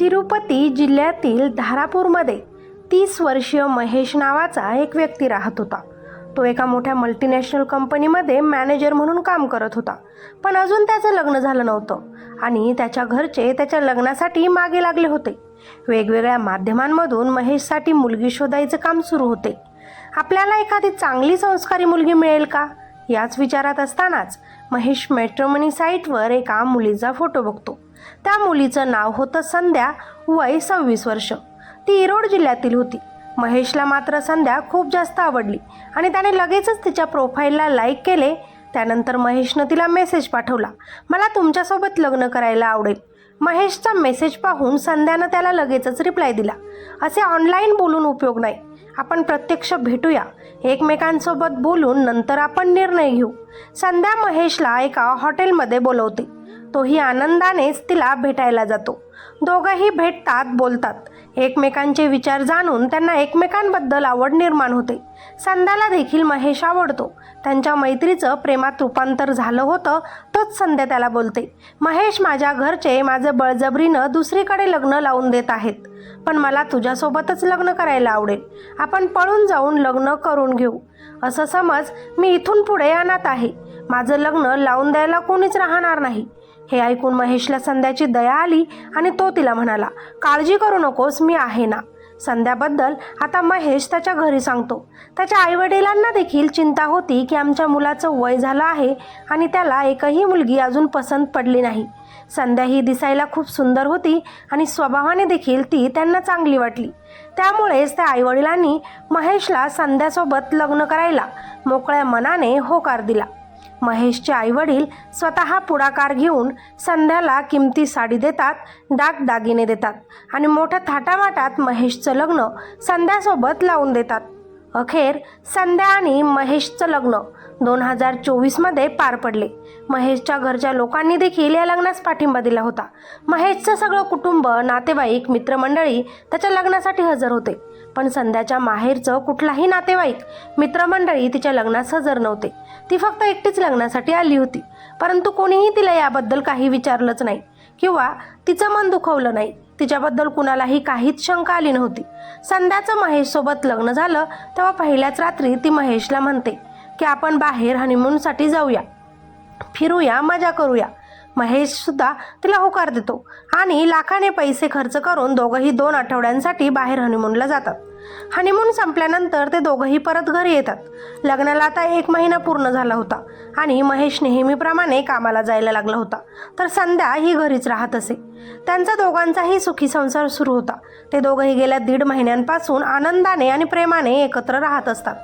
तिरुपती जिल्ह्यातील धारापूरमध्ये तीस वर्षीय महेश नावाचा एक व्यक्ती राहत होता. तो एका मोठ्या मल्टीनॅशनल कंपनीमध्ये मॅनेजर म्हणून काम करत होता. पण अजून त्याचं लग्न झालं नव्हतं आणि त्याच्या घरचे त्याच्या लग्नासाठी मागे लागले होते. वेगवेगळ्या माध्यमांमधून महेशसाठी मुलगी शोधायचं काम सुरू होते. आपल्याला एखादी चांगली संस्कारी मुलगी मिळेल का? याच विचारात असतानाच महेश मेट्रोमनी साईटवर एका मुलीचा फोटो बघतो. त्या मुलीचं नाव होतं संध्या वय सव्वीस वर्ष. ती इरोड जिल्ह्यातील होती. महेशला मात्र संध्या खूप जास्त आवडली आणि त्याने लगेचच तिच्या प्रोफाईलला लाईक केले. त्यानंतर महेशनं तिला मेसेज पाठवला. मला तुमच्यासोबत लग्न करायला आवडेल. महेशचा मेसेज पाहून संध्यानं त्याला लगेचच रिप्लाय दिला. असे ऑनलाईन बोलून उपयोग नाही. आपण प्रत्यक्ष भेटूया. एकमेकांसोबत बोलून नंतर आपण निर्णय घेऊ. संध्या महेशला एका हॉटेलमध्ये बोलवते. तोही आनंदानेच तिला भेटायला जातो. दोघंही भेटतात बोलतात. एकमेकांचे विचार जाणून त्यांना एकमेकांबद्दल आवड निर्माण होते. संध्याला देखील महेश आवडतो. त्यांच्या मैत्रीचं प्रेमात रूपांतर झालं होतं तोच संध्या त्याला बोलते. महेश माझ्या घरचे माझं बळजबरीनं दुसरीकडे लग्न लावून देत आहेत. पण मला तुझ्यासोबतच लग्न करायला आवडेल. आपण पळून जाऊन लग्न करून घेऊ. असं समज मी इथून पुढे आणत आहे. माझं लग्न लावून द्यायला कोणीच राहणार नाही. हे ऐकून महेशला संध्याची दया आली आणि तो तिला म्हणाला काळजी करू नकोस मी आहे ना. संध्याबद्दल आता महेश त्याच्या घरी सांगतो. त्याच्या आईवडिलांना देखील चिंता होती की आमच्या मुलाचं वय झालं आहे आणि त्याला एकही मुलगी अजून पसंत पडली नाही. संध्या ही दिसायला खूप सुंदर होती आणि स्वभावाने देखील ती त्यांना चांगली वाटली. त्यामुळेच त्या आईवडिलांनी महेशला संध्यासोबत लग्न करायला मोकळ्या मनाने होकार दिला. महेशचे आईवडील स्वतः पुढाकार घेऊन संध्याला किमती साडी देतात दागदागिने देतात आणि मोठ्या थाटामाटात महेशचं लग्न संध्यासोबत लावून देतात. अखेर संध्या आणि महेशचं लग्न दोन हजार चोवीसमध्ये पार पडले. महेशच्या घरच्या लोकांनी देखील या लग्नास पाठिंबा दिला होता. महेशचं सगळं कुटुंब नातेवाईक मित्रमंडळी त्याच्या लग्नासाठी हजर होते. पण संध्याच्या माहेरचं कुठलाही नातेवाईक मित्रमंडळी तिच्या लग्नास हजर नव्हते. ती फक्त एकटीच लग्नासाठी आली होती. परंतु कोणीही तिला याबद्दल काही विचारलंच नाही किंवा तिचं मन दुखवलं नाही. तिच्याबद्दल कुणालाही काहीच शंका आली नव्हती. संध्याचं महेशसोबत लग्न झालं तेव्हा पहिल्याच रात्री ती महेशला म्हणते की आपण बाहेर हनीमूनसाठी जाऊया. फिरूया मजा करूया. महेश सुद्धा तिला होकार देतो आणि लाखाने पैसे खर्च करून दोघंही दोन आठवड्यांसाठी बाहेर हनीमूनला जातात. हनीमून संपल्यानंतर ते दोघंही परत घरी येतात. लग्नाला आता एक महिना पूर्ण झाला होता आणि महेश नेहमीप्रमाणे कामाला जायला लागला होता. तर संध्या ही घरीच राहत असे. त्यांचा दोघांचाही सुखी संसार सुरू होता. ते दोघंही गेल्या दीड महिन्यांपासून आनंदाने आणि प्रेमाने एकत्र राहत असतात.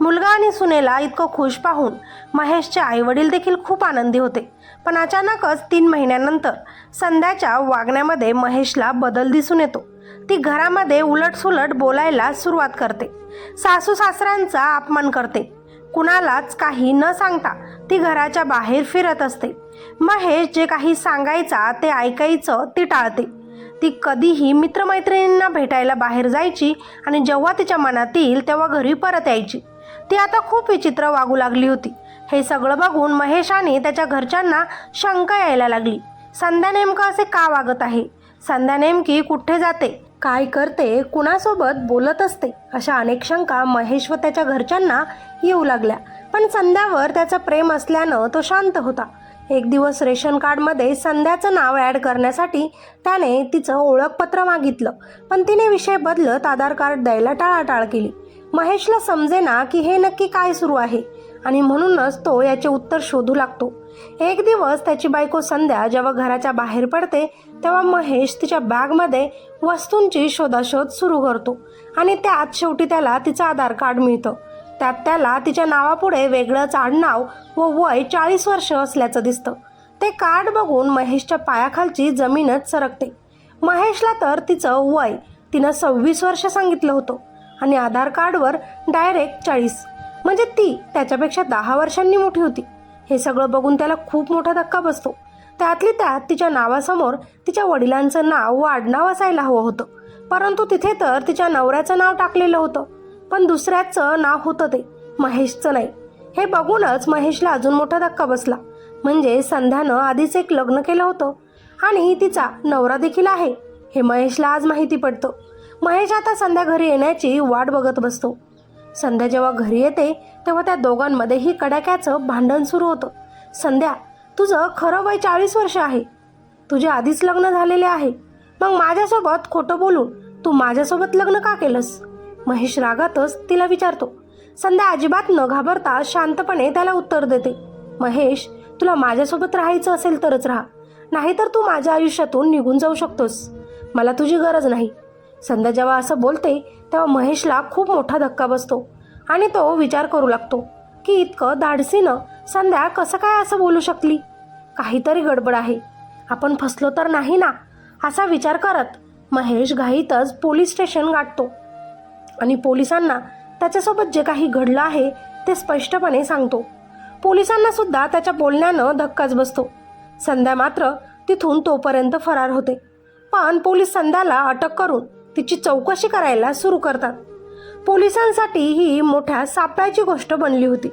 मुलगा आणि सुनेला इतकं खुश पाहून महेशचे आईवडील देखील खूप आनंदी होते. पण अचानकच तीन महिन्यानंतर संध्याच्या वागण्यामध्ये महेशला बदल दिसून येतो. ती घरामध्ये उलटसुलट बोलायला सुरुवात करते. सासू सासऱ्यांचा अपमान करते. कुणालाच काही न सांगता ती घराच्या बाहेर फिरत असते. महेश जे काही सांगायचा ते ऐकायचं ती टाळते. ती कधीही मित्रमैत्रिणींना भेटायला बाहेर जायची आणि जेव्हा तिच्या मनात येईल तेव्हा घरी परत यायची. ती आता खूप विचित्र वागू लागली होती. हे सगळं बघून महेशाने त्याच्या घरच्यांना शंका यायला लागली. संध्या नेमकं असे का वागत आहे? संध्या नेमकी कुठे जाते काय करते कुणासोबत बोलत असते अशा अनेक शंका महेश व त्याच्या घरच्यांना येऊ लागल्या. पण संध्यावर त्याचं प्रेम असल्यानं तो शांत होता. एक दिवस रेशन कार्डमध्ये संध्याचं नाव ॲड करण्यासाठी त्याने तिचं ओळखपत्र मागितलं पण तिने विषय बदलत आधार कार्ड द्यायला टाळाटाळ केली. महेशला समजेना की हे नक्की काय सुरू आहे. आणि म्हणूनच तो याचे उत्तर शोधू लागतो. एक दिवस त्याची बायको संध्या जेव्हा घराच्या बाहेर पडते तेव्हा महेश तिच्या बॅगमध्ये वस्तूंची शोधाशोध सुरू करतो आणि त्यात शेवटी त्याला तिचं आधार कार्ड मिळतं. त्यात त्याला तिच्या नावापुढे वेगळंच आडनाव व वय चाळीस वर्ष असल्याचं दिसतं. ते कार्ड बघून महेशच्या पायाखालची जमीनच सरकते. महेशला तर तिचं वय तिनं सव्वीस वर्ष सांगितलं होतं आणि आधार कार्डवर डायरेक्ट चाळीस. म्हणजे ती त्याच्यापेक्षा दहा वर्षांनी मोठी होती. हे सगळं बघून त्याला खूप मोठा धक्का बसतो. त्यातली त्यात तिच्या नावासमोर तिच्या वडिलांचं नाव व आडनाव असायला हवं होतं. परंतु तिथे तर तिच्या नवऱ्याचं नाव टाकलेलं होतं. पण दुसऱ्याचं नाव होतं ते महेशचं नाही. हे बघूनच महेशला अजून मोठा धक्का बसला. म्हणजे संध्यानं आधीच एक लग्न केलं होतं. आणि तिचा नवरा देखील आहे हे महेशला आज माहिती पडतं. महेश आता संध्या घरी येण्याची वाट बघत बसतो. संध्या जेव्हा घरी येते तेव्हा त्या दोघांमध्येही कडाक्याचं भांडण सुरू होतं. संध्या तुझं खरं वय चाळीस वर्ष आहे. तुझे आधीच लग्न झालेले आहे. मग माझ्यासोबत खोटं बोलून तू माझ्यासोबत लग्न का केलंस? महेश रागातच तिला विचारतो. संध्या अजिबात न घाबरता शांतपणे त्याला उत्तर देते. महेश तुला माझ्यासोबत राहायचं असेल तरच राहा. नाहीतर तू माझ्या आयुष्यातून निघून जाऊ शकतोस. मला तुझी गरज नाही. संध्या जेव्हा असं बोलते तेव्हा महेशला खूप मोठा धक्का बसतो आणि तो विचार करू लागतो की इतकं धाडसीनं संध्या कसं काय असं बोलू शकली? काहीतरी गडबड आहे. आपण फसलो तर नाही ना? असा विचार करत महेश घाईतच पोलीस स्टेशन गाठतो. आणि पोलिसांना त्याच्यासोबत जे काही घडलं आहे ते स्पष्टपणे सांगतो. पोलिसांना सुद्धा त्याच्या बोलण्यानं धक्काच बसतो. संध्या मात्र तिथून तोपर्यंत फरार होते. पण पोलीस संध्याला अटक करून तिची चौकशी करायला सुरू करतात. पोलिसांसाठी ही मोठ्या सापळ्याची गोष्ट बनली होती.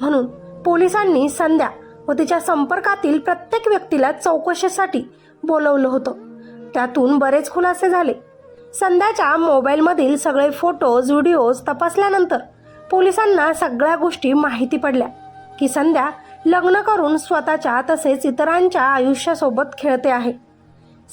म्हणून पोलिसांनी संध्या व तिच्या संपर्कातील प्रत्येक व्यक्तीला चौकशीसाठी बोलवलं होतं. त्यातून बरेच खुलासे झाले. संध्याच्या मोबाईलमधील सगळे फोटोज व्हिडिओज तपासल्यानंतर पोलिसांना सगळ्या गोष्टी माहिती पडल्या की संध्या लग्न करून स्वतःच्या तसेच इतरांच्या आयुष्यासोबत खेळते आहे.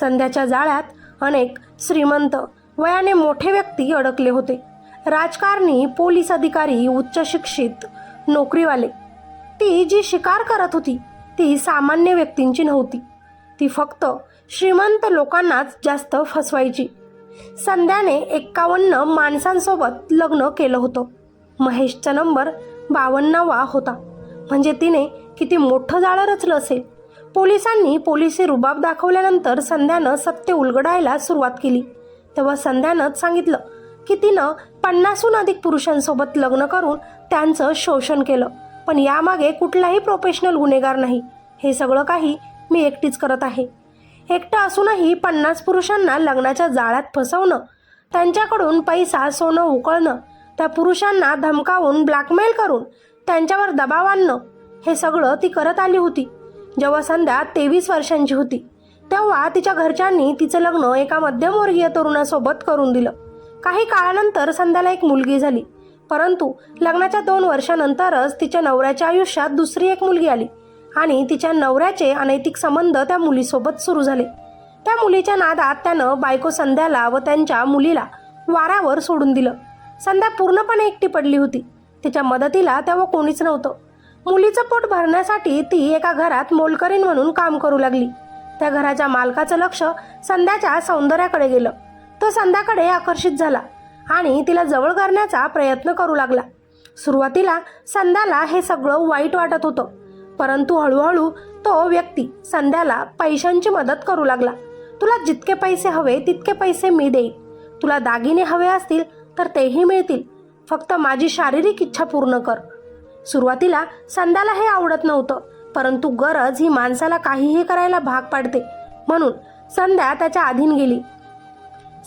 संध्याच्या जाळ्यात अनेक श्रीमंत वयाने मोठे व्यक्ती अडकले होते. राजकारणी पोलीस अधिकारी उच्च शिक्षित नोकरीवाले. ती जी शिकार करत होती ती सामान्य व्यक्तींची नव्हती. ती फक्त श्रीमंत लोकांनाच जास्त फसवायची. संध्याने एक्कावन्न माणसांसोबत लग्न केलं होतं. महेशचा नंबर बावन्नावा होता. म्हणजे तिने किती मोठं जाळं रचलं असेल. पोलिसांनी पोलिसी रुबाब दाखवल्यानंतर संध्यानं सत्य उलगडायला सुरुवात केली. तेव्हा संध्यानंच सांगितलं की तिनं पन्नासहून अधिक पुरुषांसोबत लग्न करून त्यांचं शोषण केलं. पण यामागे कुठलाही प्रोफेशनल गुन्हेगार नाही. हे सगळं काही मी एकटीच करत आहे. एकटं असूनही पन्नास पुरुषांना लग्नाच्या जाळ्यात फसवणं त्यांच्याकडून पैसा सोनं उकळणं त्या पुरुषांना धमकावून ब्लॅकमेल करून त्यांच्यावर दबाव आणणं हे सगळं ती करत आली होती. जेव्हा संध्या तेवीस वर्षांची होती तेव्हा तिच्या घरच्यांनी तिचं लग्न एका मध्यमवर्गीय तरुणासोबत करून दिलं. काही काळानंतर संध्याला एक मुलगी झाली. परंतु लग्नाच्या दोन वर्षानंतरच तिच्या नवऱ्याच्या आयुष्यात दुसरी एक मुलगी आली आणि तिच्या नवऱ्याचे अनैतिक संबंध त्या मुलीसोबत सुरू झाले. त्या मुलीच्या नादात त्यानं बायको संध्याला व त्यांच्या मुलीला वारावर सोडून दिलं. संध्या पूर्णपणे एकटी पडली होती. तिच्या मदतीला तेव्हा कोणीच नव्हतं. मुलीचं पोट भरण्यासाठी ती एका घरात मोलकरीण म्हणून काम करू लागली. त्या घराच्या मालकाचं लक्ष संध्याच्या सौंदर्याकडे गेलं. तो संध्याकडे आकर्षित झाला आणि तिला जवळ करण्याचा प्रयत्न करू लागला. सुरुवातीला संध्याला हे सगळं वाईट वाटत होतं परंतु हळूहळू तो व्यक्ती संध्याला पैशांची मदत करू लागला. तुला जितके पैसे हवे तितके पैसे मी देईन. तुला दागिने हवे असतील तर तेही मिळतील. फक्त माझी शारीरिक इच्छा पूर्ण कर. सुरुवातीला संध्याला हे आवडत नव्हतं परंतु गरज ही माणसाला काहीही करायला भाग पाडते. म्हणून संध्या त्याच्या अधीन गेली.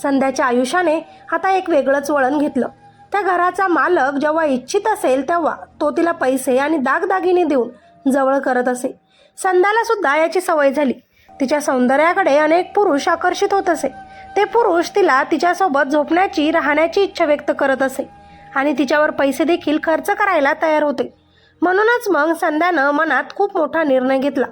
संध्याच्या आयुष्याने आता एक वेगळंच वळण घेतलं. त्या घराचा मालक जेव्हा इच्छित असेल तेव्हा तो तिला पैसे आणि दागदागिने देऊन जवळ करत असे. संध्याला सुद्धा याची सवय झाली. तिच्या सौंदर्याकडे अनेक पुरुष आकर्षित होत असे. ते पुरुष तिला तिच्यासोबत झोपण्याची राहण्याची इच्छा व्यक्त करत असे. आणि तिच्यावर पैसे देखील खर्च करायला तयार होते. म्हणूनच मग संध्यानं मनात खूप मोठा निर्णय घेतला.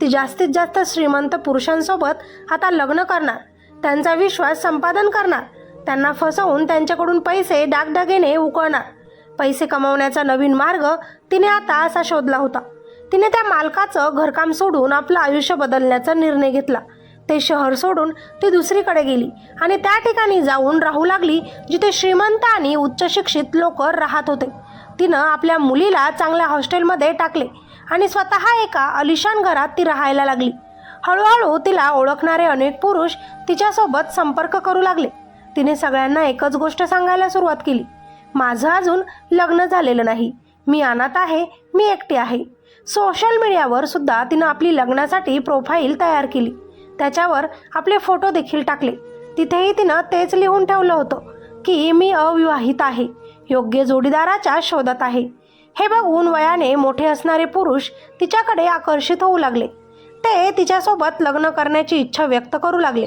ती जास्तीत जास्त श्रीमंत पुरुषांसोबत आता लग्न करणार. त्यांचा विश्वास संपादन करणार. त्यांना फसवून त्यांच्याकडून पैसे डागडागेने उकळणार. पैसे कमावण्याचा नवीन मार्ग तिने आता असा शोधला होता. तिने त्या मालकाचं घरकाम सोडून आपलं आयुष्य बदलण्याचा निर्णय घेतला. ते शहर सोडून ती दुसरीकडे गेली आणि त्या ठिकाणी जाऊन राहू लागली जिथे श्रीमंत आणि उच्च शिक्षित लोक राहत होते. तिनं आपल्या मुलीला चांगल्या हॉस्टेलमध्ये टाकले आणि स्वतः एका अलिशान घरात ती राहायला लागली. हळूहळू तिला ओळखणारे अनेक पुरुष तिच्यासोबत संपर्क करू लागले. तिने सगळ्यांना एकच गोष्ट सांगायला सुरुवात केली. माझं अजून लग्न झालेलं नाही. मी अनाथ आहे. मी एकटी आहे. सोशल मीडियावर सुद्धा तिनं आपली लग्नासाठी प्रोफाईल तयार केली. त्याच्यावर आपले फोटो देखील टाकले. तिथेही तिनं तेच लिहून ठेवलं होतं की मी अविवाहित आहे. योग्य जोडीदाराच्या शोधात आहे. हे बघून वयाने मोठे असणारे पुरुष तिच्याकडे आकर्षित होऊ लागले. ते तिच्यासोबत लग्न करण्याची इच्छा व्यक्त करू लागले.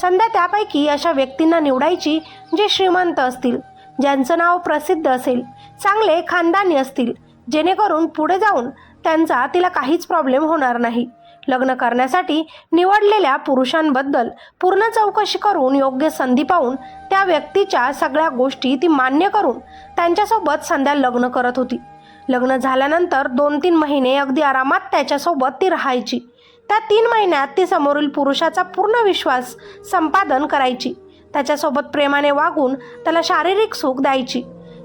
संध्या त्यापैकी अशा व्यक्तींना निवडायची जे श्रीमंत असतील ज्यांचं नाव प्रसिद्ध असेल चांगले खानदानी असतील जेणेकरून पुढे जाऊन त्यांचा तिला काहीच प्रॉब्लेम होणार नाही. लग्न करण्यासाठी निवडलेल्या पुरुषांबद्दल पूर्ण चौकशी करून योग्य संधी पाहून त्या व्यक्तीच्या सगळ्या गोष्टी ती मान्य करून त्यांच्यासोबत संध्या लग्न करत होती. लग्न झाल्यानंतर दोन तीन महिने अगदी आरामात त्याच्यासोबत ती राहायची. त्या तीन महिन्यात ती समोरील पुरुषाचा पूर्ण विश्वास संपादन करायची. त्याच्यासोबत प्रेमाने वागून त्याला शारीरिक सुख द्यायची.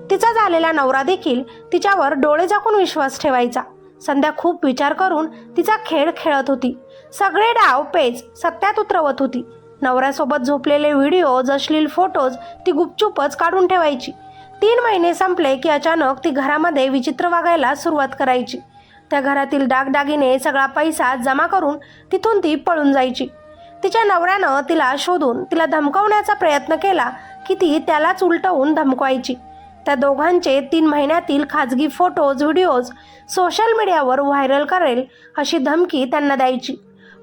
तिचा झालेला नवरा देखील तिच्यावर डोळे झाकून विश्वास ठेवायचा. संध्या खूप विचार करून तिचा खेळ खेळत होती. सगळे डाव पेज सत्यात उतरवत होती. नवऱ्यासोबत झोपलेले व्हिडिओज अश्लील फोटोज ती गुपचूपच काढून ठेवायची. तीन महिने संपले की अचानक ती घरामध्ये विचित्र वागायला सुरुवात करायची. त्या घरातील दागदागिने सगळा पैसा जमा करून तिथून ती पळून जायची. तिच्या नवऱ्यानं तिला शोधून तिला धमकवण्याचा प्रयत्न केला की ती त्यालाच उलटवून धमकवायची. त्या दोघांचे तीन महिन्यातील खाजगी फोटोज व्हिडिओज सोशल मीडियावर व्हायरल करेल अशी धमकी त्यांना द्यायची.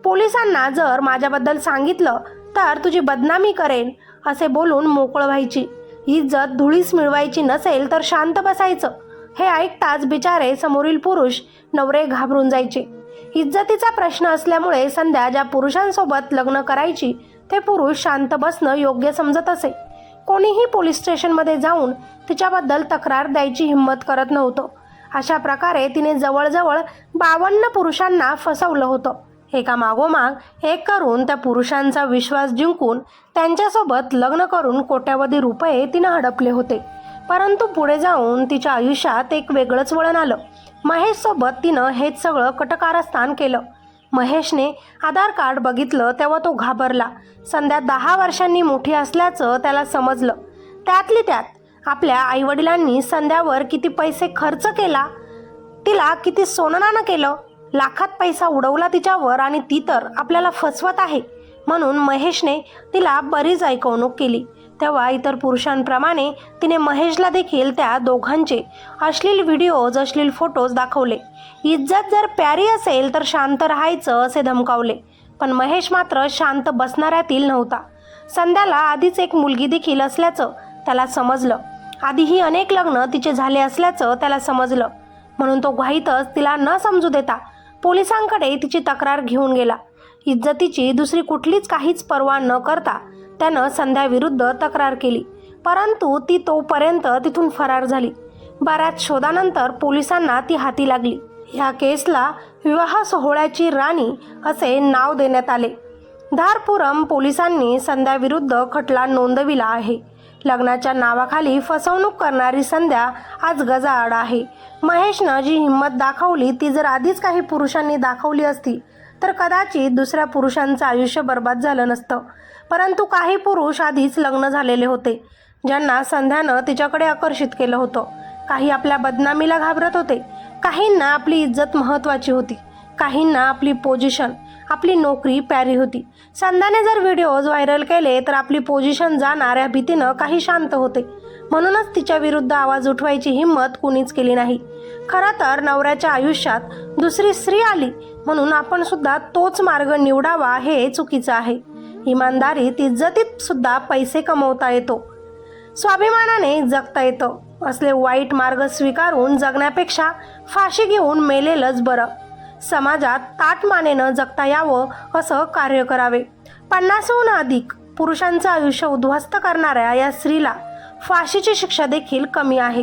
पोलिसांना जर माझ्याबद्दल सांगितलं तर तुझी बदनामी करेन असे बोलून मोकळं व्हायची. इज्जत धुळीस मिळवायची नसेल तर शांत बसायचं. हे ऐकताच बिचारे समोरील पुरुष नवरे घाबरून जायचे. इज्जतीचा प्रश्न असल्यामुळे संध्या ज्या पुरुषांसोबत लग्न करायची ते पुरुष शांत बसणं योग्य समजत असे. कोणीही पोलीस स्टेशनमध्ये जाऊन तिच्याबद्दल तक्रार द्यायची हिंमत करत नव्हतं. अशा प्रकारे तिने जवळजवळ बावन्न पुरुषांना फसवलं होतं. एका मागोमाग एक करून त्या पुरुषांचा विश्वास जिंकून त्यांच्यासोबत लग्न करून कोट्यावधी रुपये तिनं हडपले होते. परंतु पुढे जाऊन तिच्या आयुष्यात एक वेगळंच वळण आलं. महेशसोबत तिनं हेच सगळं कटकारस्थान केलं. महेशने आधार कार्ड बघितलं तेव्हा तो घाबरला. संध्या दहा वर्षांनी मोठी असल्याचं त्याला समजलं. त्यातली त्यात आपल्या आईवडिलांनी संध्यावर किती पैसे खर्च केला तिला किती सोननानं केलं लाखात पैसा उडवला तिच्यावर आणि ती तर आपल्याला फसवत आहे म्हणून महेशने तिला बरीच ऐकवणूक केली. तेव्हा इतर पुरुषांप्रमाणे तिने महेशला देखील त्या दोघांचे अश्लील व्हिडिओज अश्लील फोटोज दाखवले. इज्जत जर प्यारी असेल तर शांत राहायचं असे धमकावले पण महेश मात्र शांत बसणाऱ्यातील नव्हता. संध्याला आधीच एक मुलगी देखील असल्याचं त्याला समजलं. आधीही अनेक लग्न तिचे झाले असल्याचं त्याला समजलं. म्हणून तो घाईतच तिला न समजू देता पोलिसांकडे तिची तक्रार घेऊन गेला. इज्जतीची दुसरी कुठलीच काहीच पर्वा न करता त्यानं संध्याविरुद्ध तक्रार केली. परंतु ती तोपर्यंत तिथून फरार झाली. बऱ्याच शोधानंतर पोलिसांना ती हाती लागली. ह्या केसला विवाह सोहळ्याची राणी असे नाव देण्यात आले. धारपुरम पोलिसांनी संध्याविरुद्ध खटला नोंदविला आहे. लग्नाच्या नावाखाली फसवणूक करणारी संध्या आज गजाआड आहे. महेशनं जी हिंमत दाखवली ती जर आधीच काही पुरुषांनी दाखवली असती तर कदाचित दुसऱ्या पुरुषांचं आयुष्य बर्बाद झालं नसतं. परंतु काही पुरुष आधीच लग्न झालेले होते ज्यांना संध्यानं तिच्याकडे आकर्षित केलं होतं. काही आपल्या बदनामीला घाबरत होते काहींना आपली इज्जत महत्त्वाची होती काहींना आपली पोझिशन आपली नोकरी प्यारी होती. संध्याने जर व्हिडिओज व्हायरल केले तर आपली पोझिशन जाणार या भीतीनं काही शांत होते. म्हणूनच तिच्या विरुद्ध आवाज उठवायची हिंमत कुणीच केली नाही. खरं तर नवऱ्याच्या आयुष्यात दुसरी स्त्री आली म्हणून आपण सुद्धा तोच मार्ग निवडावा हे चुकीचं आहे. इमानदारीत इज्जतीत सुद्धा पैसे कमवता येतो. स्वाभिमानाने जगता येतं. असले वाईट मार्ग स्वीकारून जगण्यापेक्षा फाशी घेऊन मेलेलंच बरं. समाजात ताटमानेनं जगता यावं असं कार्य करावे. पन्नासहून अधिक पुरुषांचं आयुष्य उद्ध्वस्त करणाऱ्या या स्त्रीला फाशीची शिक्षा देखील कमी आहे.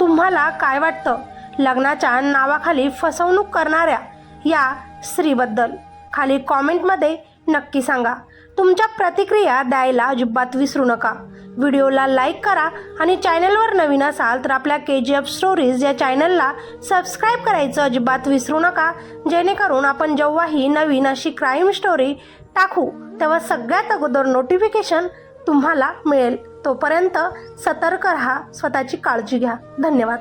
तुम्हाला काय वाटतं? लग्नाच्या नावाखाली फसवणूक करणाऱ्या या स्त्रीबद्दल खाली कॉमेंटमध्ये नक्की सांगा. तुमच्या प्रतिक्रिया द्यायला अजिबात विसरू नका. व्हिडिओला लाईक करा आणि चॅनलवर नवीन असाल तर आपल्या के जी एफ स्टोरीज या चॅनलला सबस्क्राईब करायचं अजिबात विसरू नका. जेणेकरून आपण जेव्हाही नवीन अशी क्राईम स्टोरी टाकू तेव्हा सगळ्यात अगोदर नोटिफिकेशन तुम्हाला मिळेल. तोपर्यंत सतर्क राहा स्वतःची काळजी घ्या. धन्यवाद.